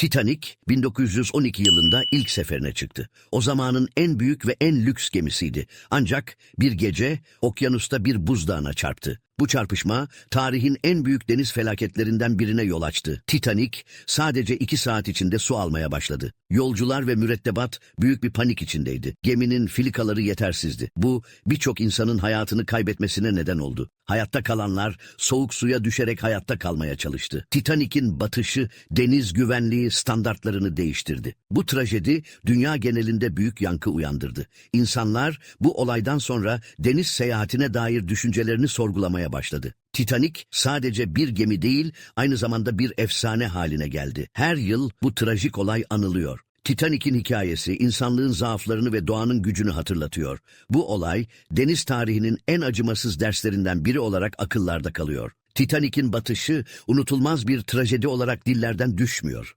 Titanic 1912 yılında ilk seferine çıktı. O zamanın en büyük ve en lüks gemisiydi. Ancak bir gece okyanusta bir buzdağına çarptı. Bu çarpışma tarihin en büyük deniz felaketlerinden birine yol açtı. Titanic sadece iki saat içinde su almaya başladı. Yolcular ve mürettebat büyük bir panik içindeydi. Geminin filikaları yetersizdi. Bu birçok insanın hayatını kaybetmesine neden oldu. Hayatta kalanlar soğuk suya düşerek hayatta kalmaya çalıştı. Titanic'in batışı deniz güvenliği standartlarını değiştirdi. Bu trajedi dünya genelinde büyük yankı uyandırdı. İnsanlar bu olaydan sonra deniz seyahatine dair düşüncelerini sorgulamaya başladı. Titanic sadece bir gemi değil, aynı zamanda bir efsane haline geldi. Her yıl bu trajik olay anılıyor. Titanic'in hikayesi insanlığın zaaflarını ve doğanın gücünü hatırlatıyor. Bu olay deniz tarihinin en acımasız derslerinden biri olarak akıllarda kalıyor. Titanic'in batışı unutulmaz bir trajedi olarak dillerden düşmüyor.